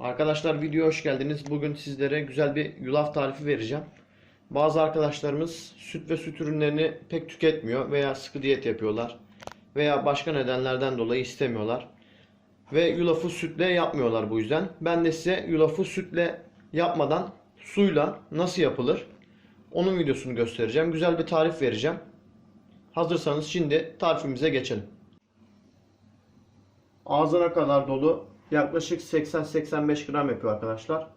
Arkadaşlar videoya hoş geldiniz. Bugün sizlere güzel bir yulaf tarifi vereceğim. Bazı arkadaşlarımız süt ve süt ürünlerini pek tüketmiyor veya sıkı diyet yapıyorlar veya başka nedenlerden dolayı istemiyorlar. Ve yulafı sütle yapmıyorlar bu yüzden. Ben de size yulafı sütle yapmadan suyla nasıl yapılır onun videosunu göstereceğim. Güzel bir tarif vereceğim. Hazırsanız şimdi tarifimize geçelim. Ağzına kadar dolu yaklaşık 80-85 gram yapıyor arkadaşlar.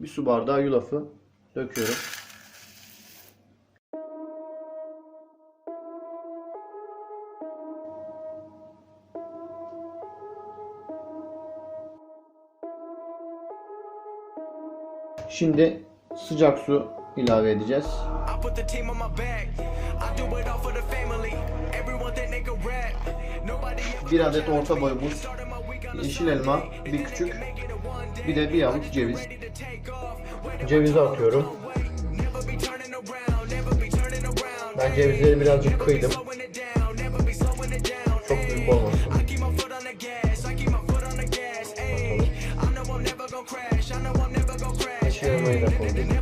Bir su bardağı yulafı döküyorum. Şimdi sıcak su ilave edeceğiz. Bir adet orta boy muz, yeşil elma, bir küçük, bir de bir avuç ceviz. Cevizi atıyorum. Ben cevizleri birazcık kıydım. Çok büyük olmasın. Yeşil elmayı da koyduk.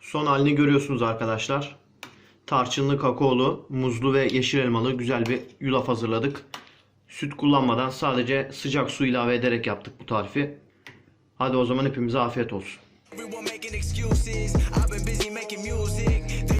Son halini görüyorsunuz arkadaşlar. Tarçınlı, kakaolu, muzlu ve yeşil elmalı güzel bir yulaf hazırladık. Süt kullanmadan sadece sıcak su ilave ederek yaptık bu tarifi. Hadi o zaman hepimize afiyet olsun.